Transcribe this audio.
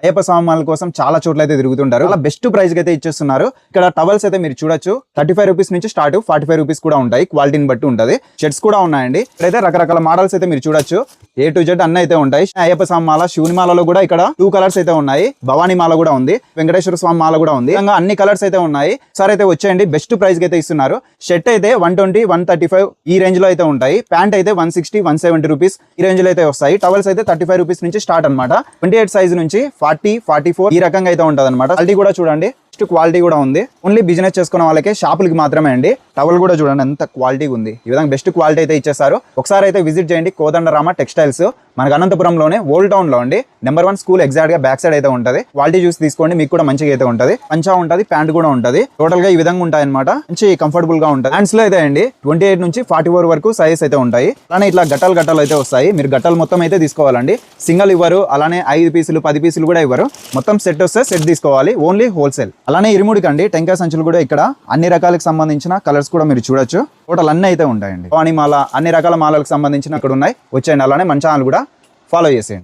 అయ్యప్ప స్వామి కోసం చాలా చోట్ల అయితే తిరుగుతుంటారు. అలా బెస్ట్ ప్రైస్ అయితే ఇచ్చేస్తున్నారు. ఇక్కడ టవల్స్ అయితే మీరు చూడొచ్చు. థర్టీ ఫైవ్ రూపీస్ నుంచి స్టార్ట్ ఫార్టీ ఫైవ్ రూపీస్ కూడా ఉంటాయి. క్వాలిటీని బట్టి ఉంటుంది. షర్ట్స్ కూడా ఉన్నాయండి. ఇక్కడైతే రకరకాల మోడల్స్ అయితే మీరు చూడొచ్చు. ఏ టు జెడ్ అన్ని అయితే ఉంటాయి. అయ్యప్ప స్వామి మాల శివుని మాలలో కూడా ఇక్కడ టూ కలర్స్ అయితే ఉన్నాయి. భవానీ మాల కూడా ఉంది వెంకటేశ్వర స్వామి మాల కూడా ఉంది. ఇంకా అన్ని కలర్స్ అయితే ఉన్నాయి. సార్ అయితే వచ్చేయండి. బెస్ట్ ప్రైస్ అయితే ఇస్తున్నారు. షర్ట్ అయితే one twenty one thirty five ఈ రేంజ్లో అయితే ఉంటాయి. ప్యాంట్ అయితే one sixty one seventy rupees ఈ రేంజ్లో అయితే వస్తాయి. టవల్స్ అయితే థర్టీ ఫైవ్ రూపీస్ నుంచి స్టార్ట్ అనమాట ట్వంటీ ఎయిట్ సైజ్ నుంచి ఫార్టీ ఫార్టీ ఫోర్ ఈ రకంగా అయితే ఉంటుంది అనమాట క్వాలిటీ కూడా చూడండి. ఫస్ట్ క్వాలిటీ కూడా ఉంది. ఓన్లీ బిజినెస్ చేసుకున్న వాళ్ళకి షాపులకి మాత్రమే అండి. టవల్ కూడా చూడండి ఎంత క్వాలిటీ ఉంది. ఈ విధంగా బెస్ట్ క్వాలిటీ అయితే ఇచ్చేస్తారు ఒకసారి అయితే విజిట్ చేయండి కోదండరామ టెక్స్టైల్స్ మనకు అనంతపురంలోనే ఓల్డ్ టౌన్లో అండి. నెంబర్ వన్ స్కూల్ ఎగ్జాక్ట్గా బ్యాక్ సైడ్ అయితే ఉంటది. క్వాలిటీ చూసి తీసుకోండి మీకు కూడా మంచిగా అయితే ఉంటది. పంచా ఉంటది ప్యాంట్ కూడా ఉంటది. టోటల్గా ఈ విధంగా ఉంటాయి అనమాట మంచి కంఫర్టబుల్గా ఉంటుంది. హ్యాండ్స్లో అయితే అండి ట్వంటీ ఎయిట్ నుంచి ఫార్టీ ఫోర్ వరకు సైజ్ అయితే ఉంటాయి. అలానే ఇట్లా గట్టలు గట్టలు అయితే వస్తాయి. మీరు గట్టలు మొత్తం అయితే తీసుకోవాలండి. సింగిల్ ఇవ్వరు అలానే ఐదు పీసులు పది పీసులు కూడా ఇవ్వరు. మొత్తం సెట్ వస్తే సెట్ తీసుకోవాలి. ఓన్లీ హోల్సేల్ అలానే ఇరుముడికి అండి టెంకాయ సంచులు కూడా ఇక్కడ. అన్ని రకాలకు సంబంధించిన కలర్స్ కూడా మీరు చూడొచ్చు. టోటల్ అన్ని అయితే ఉంటాయండి. వాణి మాల అన్ని రకాల మాలలకు సంబంధించిన ఇక్కడ ఉన్నాయి. వచ్చేయండి అలానే మన ఛానల్ కూడా ఫాలో చేసేయండి.